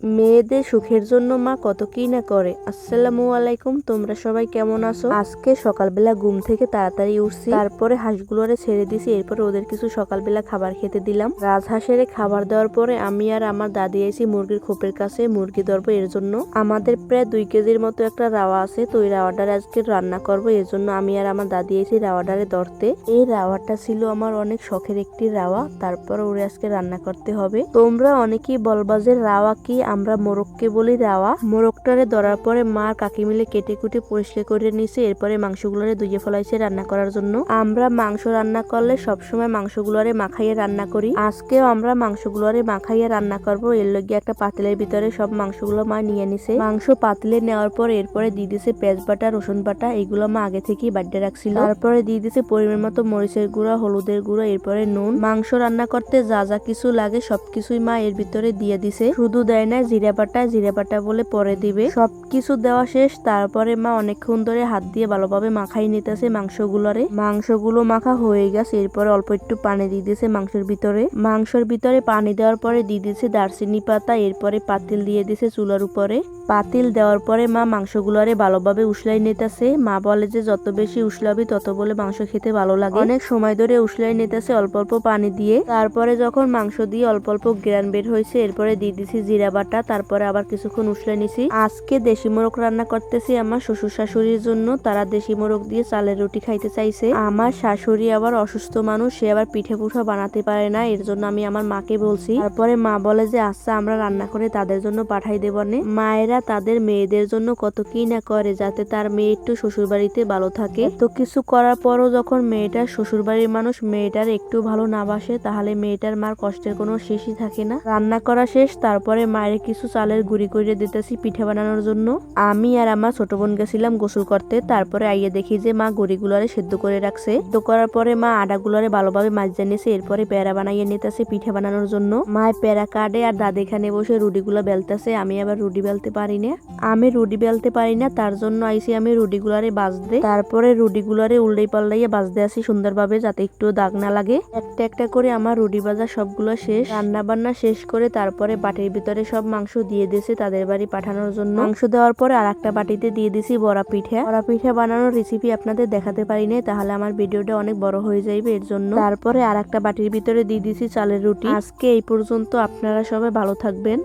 মেয়েদের সুখের জন্য মা কত কি না করে। আসসালামু আলাইকুম, তোমরা সবাই কেমন আছো? আজকে সকালবেলা ঘুম থেকে তাড়াতাড়ি উঠছি। তারপরে হাঁসগুলোরে ছেড়ে দিছি, এরপরে ওদের কিছু সকালবেলা খাবার খেতে দিলাম। রাজহাঁসের খাবার দেওয়ার পরে আমি আর আমার দাদি এসি মুরগির খোপের কাছে, মুরগি ধরবো এর জন্য। আমাদের প্রায় দুই কেজির মতো একটা রাওয়া আছে, তো ওই রাওয়াটারে আজকে রান্না করব, এর জন্য আমি আর আমার দাদি এসি রাওয়াটারে ধরতে। এই রাওয়াটা ছিল আমার অনেক শখের একটি রাওয়া, তারপর ওরে আজকে রান্না করতে হবে। তোমরা অনেকেই বলবা যে রাওয়া কি? আমরা মোরগকে বলি দেওয়া। মোরগটারে ধরার পরে মা কাকি মিলে কেটে কুটে পরিষ্কার করে নিছে, এরপরে মাংসগুলোরে ধুয়ে ফলাইছে রান্না করার জন্য। আমরা মাংস রান্না করলে সবসময় মাংসগুলোরে মাখাইয়ে রান্না করি। আজকেও আমরা মাংসগুলোরে মাখাইয়ে রান্না করব। এর লগে একটা পাতিলের ভিতরে সব মাংসগুলো মা নিয়ে নিছে। মাংস পাতিলে নেওয়ার পর এরপরে দিয়ে দিছে পেঁয়াজ বাটা, রসুন বাটা, এগুলো মা আগে থেকেই বাড্ডে রাখছিল। তারপরে দিয়ে দিছে পরিমাণ মতো মরিচের গুঁড়া, হলুদের গুঁড়া, এরপরে নুন। মাংস রান্না করতে যা যা কিছু লাগে সবকিছুই মা এর ভিতরে দিয়ে দিছে। শুধু দেয় না জিরা বাটা জিরা বাটা বলে পরে দিবে। সবকিছু দেওয়া শেষ, তারপরে মা অনেকক্ষণ ধরে হাত দিয়ে ভালোভাবে মাখাই নিতেছে মাংসগুলোরে। মাংসগুলো মাখা হয়ে গেছে, এরপরে অল্প একটু পানি দিয়ে দিয়েছে মাংসের ভিতরে। মাংসের ভিতরে পানি দেওয়ার পরে দিয়ে দিয়েছে দারচিনি পাতা, এরপরে পাতিল দিয়ে দিয়েছে চুলার উপরে। পাতিল দেওয়ার পরে মা মাংসগুলোরে ভালোভাবে উসলাই নিতেছে। মা বলে যে, যত বেশি উসলাবি তত বলে মাংস খেতে ভালো লাগে। অনেক সময় ধরে উসলাই নিতেছে অল্প অল্প পানি দিয়ে। তারপরে যখন মাংস দিয়ে অল্প অল্প গ্রান বের হয়েছে, এরপরে দিয়ে দিছি জিরা বাটা। তারপরে আবার কিছুক্ষণ উসলে নিছি। আজকে দেশি মোরগ রান্না করতেছি আমার শ্বশুর শাশুড়ির জন্য। তারা দেশি মোরগ দিয়ে চালের রুটি খাইতে চাইছে। আমার শাশুড়ি আবার অসুস্থ মানুষ, সে আবার পিঠে পুঠা বানাতে পারে না, এর জন্য আমি আমার মাকে বলছি। তারপরে মা বলে যে আচ্ছা আমরা রান্না করে তাদের জন্য পাঠাই দেবো নে। মায়েরা তাদের মেয়েদের জন্য কত কি না করে, যাতে তার মেয়ে একটু শ্বশুর বাড়িতে ভালো থাকে। তো কিছু করার পরও যখন মেয়েটার শ্বশুর বাড়ির মানুষ, মেয়েটার একটু ভালো না বাসে, তাহলে মেয়েটার মার কষ্টের কোনো শেষই থাকে না। রান্না করা শেষ, তারপরে মায়ের কিছু চালের গুঁড়ি করে দিতেছি পিঠে বানানোর জন্য। আমি আর আমার ছোট বোন গেছিলাম গোসল করতে, তারপরে আইয়ে দেখি যে মা গুঁড়িগুলারে সেদ্ধ করে রাখছে। সেদ্ধ করার পরে মা আটাগুলারে ভালোভাবে মাছ জানিয়েছে এরপরে পেয়ারা বানাইয়ে নিতেছে পিঠে বানানোর জন্য। মায়ের পেয়ারা কাটে আর দাদি এখানে বসে রুটিগুলো বেলতেছে, আমি আবার রুটি বেলতে পারি না। আমি রুটি বেলতে পারি না, তার জন্য আইসি আমি রুটিগুলারে বাজতে। তারপরে রুটিগুলারে উল্টাই পাল্টাইয়ে বাজতে আসি সুন্দরভাবে, যাতে একটু দাগ না লাগে। একটা একটা করে আমার রুটি বাজা সবগুলো শেষ রান্না বান্না শেষ করে তারপরে বাটির ভিতরে সব মাংস দিয়ে দিয়েছি তাদের বাড়ি পাঠানোর জন্য। মাংস দেওয়ার পরে আর একটা বাটিতে দিয়ে দিছি বড়া পিঠে। বড়া পিঠে বানানোর রেসিপি আপনাদের দেখাতে পারি নাই তাহলে আমার ভিডিওটা অনেক বড় হয়ে যাইবে এর জন্য। তারপরে আর একটা বাটির ভিতরে দিয়ে দিছি চালের রুটি। আজকে এই পর্যন্ত আপনারা সবাই ভালো থাকবেন।